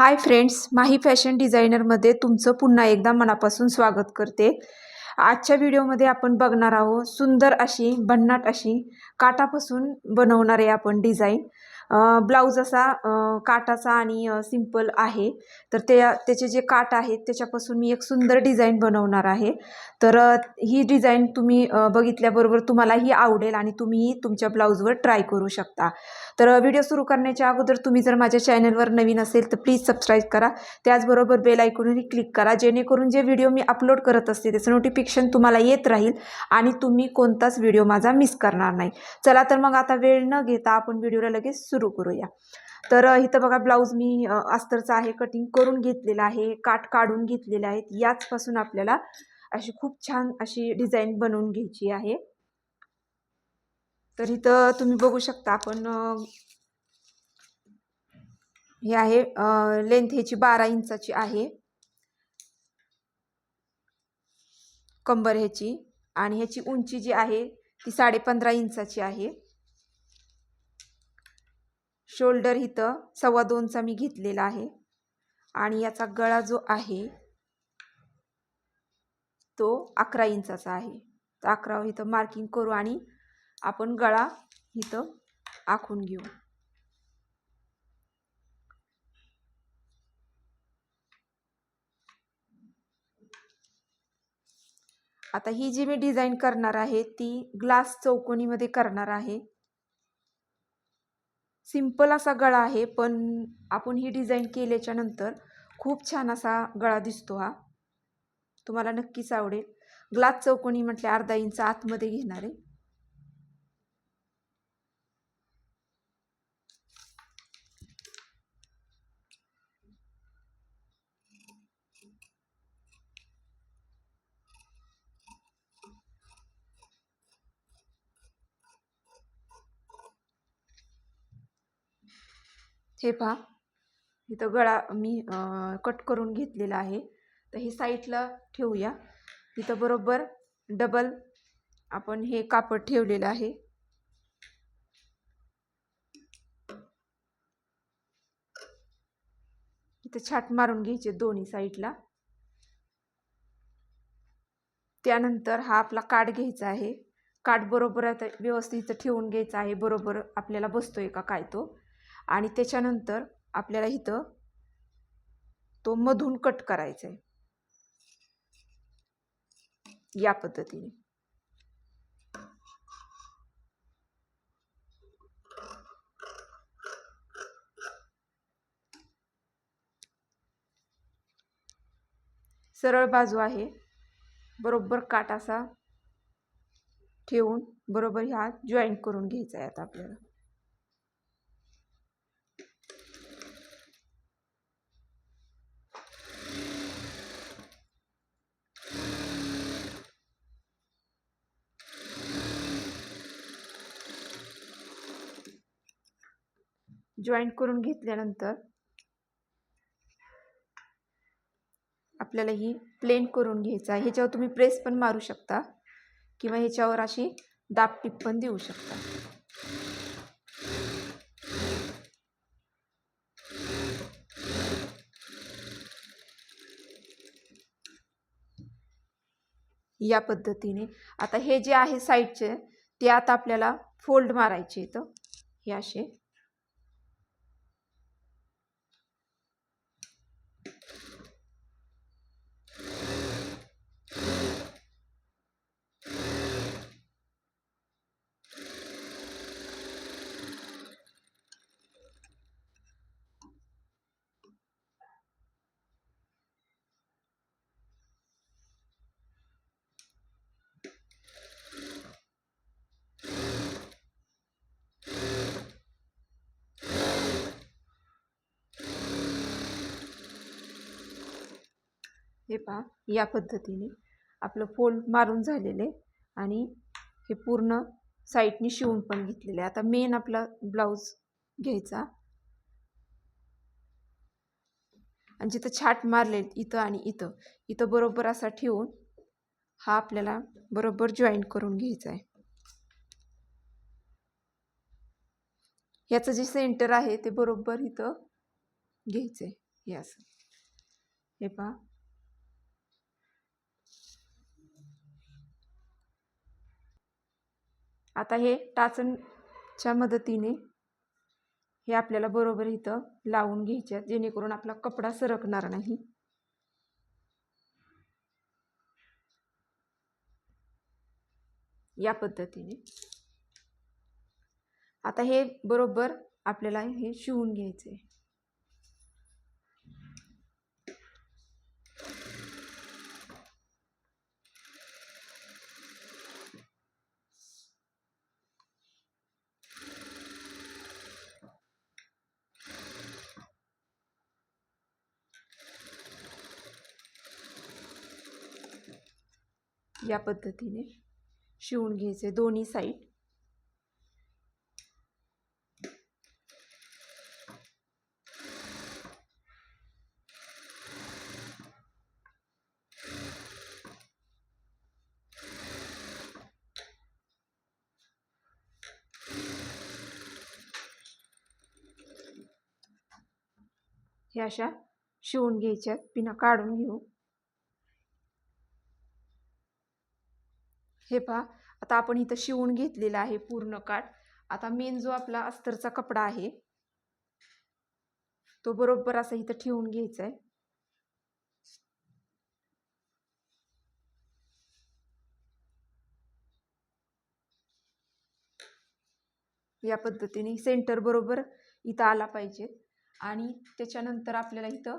Hi friends माही fashion डिझायनरमध्ये तुमचं पुन्हा एकदा मनापासून स्वागत करते. आजच्या व्हिडिओमध्ये आपण बघणार आहोत सुंदर अशी भन्नाट अशी काटापासून बनवणारे आपण डिझाईन ब्लाऊज असा काटाचा आणि सिंपल आहे. तर ते त्याचे जे काट आहेत त्याच्यापासून मी एक सुंदर डिझाईन बनवणार आहे. तर ही डिझाईन तुम्ही बघितल्याबरोबर तुम्हालाही आवडेल आणि तुम्हीही तुमच्या ब्लाऊजवर ट्राय करू शकता. तर व्हिडिओ सुरू करण्याच्या अगोदर तुम्ही जर माझ्या चॅनलवर नवीन असेल तर प्लीज सबस्क्राईब करा. त्याचबरोबर बेल आयकॉनही क्लिक करा जेणेकरून जे व्हिडिओ मी अपलोड करत असते त्याचं नोटिफिकेशन तुम्हाला येत राहील आणि तुम्ही कोणताच व्हिडिओ माझा मिस करणार नाही. चला तर मग आता वेळ न घेता आपण व्हिडिओला लगेच सुरू करूया. तर इथं बघा ब्लाऊज मी अस्तरचा आहे कटिंग करून घेतलेला आहे काट काढून घेतलेले आहेत. याचपासून आपल्याला अशी खूप छान अशी डिझाईन बनवून घ्यायची आहे. तर इथं तुम्ही बघू शकता आपण हे आहे लेंथ ह्याची बारा इंचाची आहे. कंबर ह्याची आणि ह्याची उंची जी आहे ती साडे पंधरा इंचाची आहे. शोल्डर इथं सव्वा दोनचा मी घेतलेला आहे. आणि याचा गळा जो आहे तो अकरा इंचाचा आहे. तर अकरा इथं मार्किंग करू आणि आपण गळा इथं आखून घेऊ. आता ही जी मी डिझाईन करणार आहे ती ग्लास चौकोनीमध्ये करणार आहे. सिंपल असा गळा आहे पण आपण ही डिझाईन केल्याच्यानंतर खूप छान असा गळा दिसतो हा. तुम्हाला नक्कीच आवडेल. ग्लास चौकोनी म्हटले अर्धा इंच आतमध्ये घेणार. आहे हे पहा. इथं गळा मी कट करून घेतलेला आहे. तर हे साईडला ठेवूया. इथं बरोबर डबल आपण हे कापड ठेवलेलं आहे. इथं छाट मारून घ्यायचे दोन्ही साईडला. त्यानंतर हा आपला काठ घ्यायचा आहे. काठ बरोबर आता व्यवस्थित इथं ठेवून घ्यायचा आहे. बरोबर आपल्याला बसतोय का काय तो. आणि त्याच्यानंतर आपल्याला इथं तो मधून कट करायचा आहे या पद्धतीने. सरळ बाजू आहे. बरोबर काट असा ठेवून बरोबर ह्या जॉईंट करून घ्यायचा आहे आता आपल्याला. जॉईंट करून घेतल्यानंतर आपल्याला ही प्लेन करून घ्यायचं आहे. ह्याच्यावर तुम्ही प्रेस पण मारू शकता किंवा ह्याच्यावर अशी दाबटीप पण देऊ शकता. या पद्धतीने. आता हे जे आहे साईडचे ते आता आपल्याला फोल्ड मारायचे इथं. हे असे. हे पहा या पद्धतीने आपलं फोल्ड मारून झालेले आणि हे पूर्ण साईडनी शिवून पण घेतलेले आता मेन आपला ब्लाऊज घ्यायचा. आणि जिथं छाट मारले इथं आणि इथं इथं बरोबर असा ठेवून हा आपल्याला बरोबर जॉईन करून घ्यायचा आहे. याचं जे सेंटर आहे ते बरोबर इथं घ्यायचं आहे हे असं. हे पहा आता हे टाचणच्या मदतीने हे आपल्याला बरोबर इथं लावून घ्यायचे आहेत जेणेकरून आपला कपडा सरकणार नाही. या पद्धतीने. आता हे बरोबर आपल्याला हे शिवून घ्यायचे या पद्धतीने शिवून घ्यायचे दोन्ही साईड ह्या अशा शिवून घ्यायच्यात. पिना काढून घेऊ. हे पहा आता आपण इथं शिवून घेतलेला आहे पूर्ण काठ. आता मेन जो आपला अस्तरचा कपडा आहे तो बरोबर असा इथं ठेवून घ्यायचा आहे. या पद्धतीने सेंटर बरोबर इथं आला पाहिजे. आणि त्याच्यानंतर आपल्याला इथं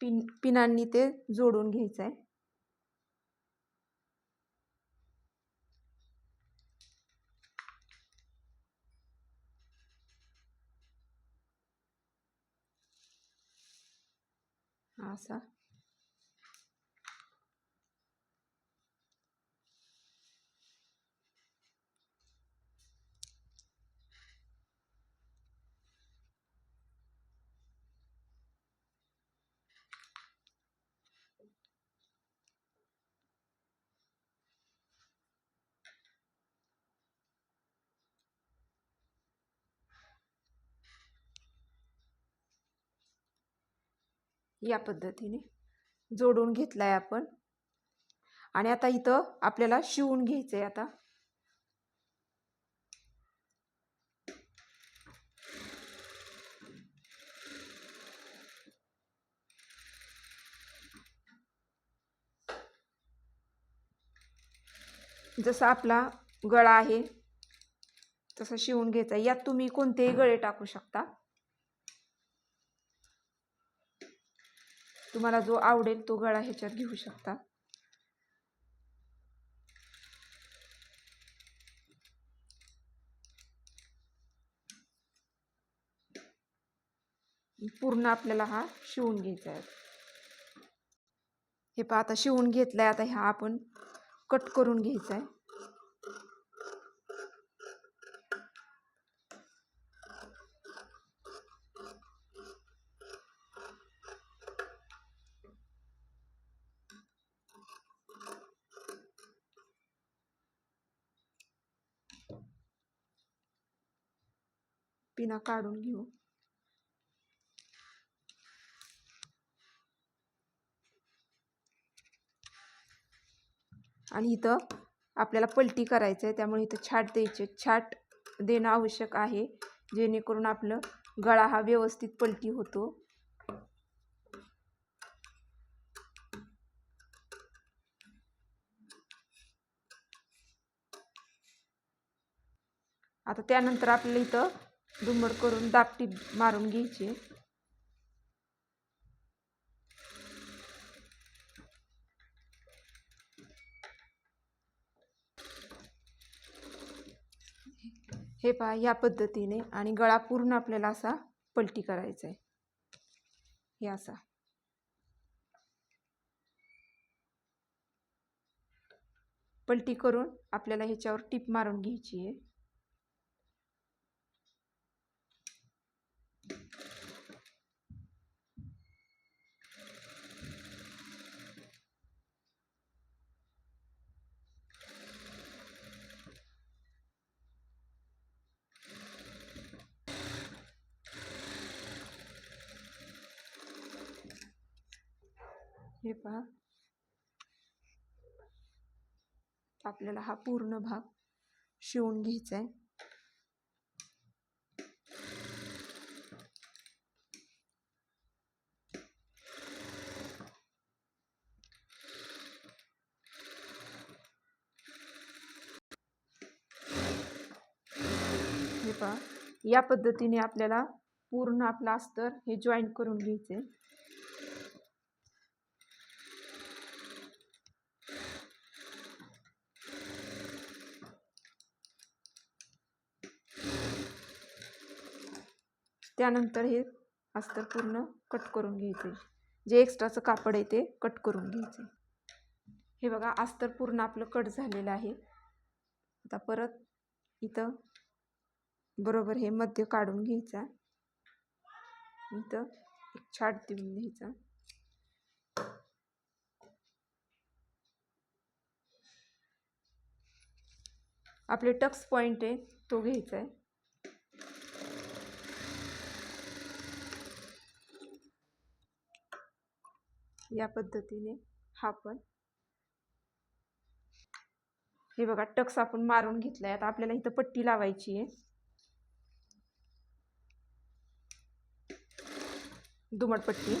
पिन पिनांनी ते जोडून घ्यायचं आहे. असा या पद्धतीने जोडून घेतलाय आपण. आणि आता इथं आपल्याला शिवून घ्यायचं आहे आता. जसा आपला गळा आहे तसा शिवून घ्यायचा यात तुम्ही कोणतेही गळे टाकू शकता. तुम्हाला जो आवडेल तो गळा ह्याच्यात घेऊ शकता. पूर्ण आपल्याला हा शिवून घ्यायचा आहे. हे पहा आता शिवून घेतलाय आता ह्या आपण कट करून घ्यायचा आहे. पिना काढून घेऊ. आणि इथं आपल्याला पलटी करायचं आहे त्यामुळे इथं छाट द्यायचे छाट देणं आवश्यक आहे जेणेकरून आपलं गळा हा व्यवस्थित पलटी होतो. आता त्यानंतर आपल्याला इथं दुमड करून दापटी मारून घ्यायची. हे पहा या पद्धतीने आणि गळा पूर्ण आपल्याला असा पलटी करायचा आहे हे असा. पलटी करून आपल्याला ह्याच्यावर टीप मारून घ्यायची आहे हे पहा. आपल्याला हा पूर्ण भाग शिवून घ्यायचा आहे हे पहा. या पद्धतीने आपल्याला पूर्ण आपलं अस्तर हे जॉईंट करून घ्यायचे त्यानंतर हे अस्तर पूर्ण कट करून घ्यायचे. जे एक्स्ट्राचं कापड आहे ते कट करून घ्यायचे. हे बघा अस्तर पूर्ण आपलं कट झालेलं आहे. आता परत इथं बरोबर हे मध्य काढून घ्यायचा. इथं एक छाट देऊन घ्यायचा. आपले टक्स पॉईंट आहे तो घ्यायचा आहे. या पद्धतीने हा पण. हे बघा टक्स आपण मारून घेतलाय. आता आपल्याला इथं पट्टी लावायची आहे. दुमटपट्टी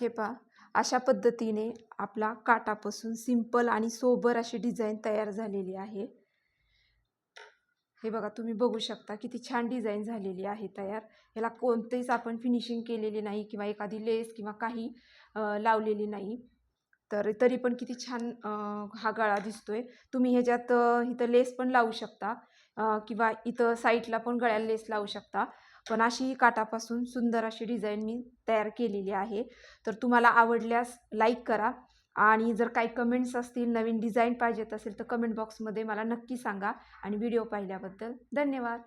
हे पहा अशा पद्धतीने आपला काटापासून सिंपल आणि सोबर अशी डिझाईन तयार झालेली आहे. हे बघा तुम्ही बघू शकता किती छान डिझाईन झालेली आहे तयार. ह्याला कोणतेच आपण फिनिशिंग केलेली नाही किंवा एखादी लेस किंवा काही लावलेली नाही. तर तरी पण किती छान हा गळा दिसतोय. तुम्ही ह्याच्यात इथं लेस पण लावू शकता किंवा इथं साईडला पण गळ्याला लेस लावू शकता. पण अशी काटापासून सुंदर अशी डिझाईन मी तयार केलेली आहे. तर तुम्हाला आवडल्यास लाईक करा आणि जर काही कमेंट्स असतील नवीन डिझाईन पाहिजेत असेल तर कमेंट बॉक्समध्ये मला नक्की सांगा आणि व्हिडिओ पाहिल्याबद्दल धन्यवाद.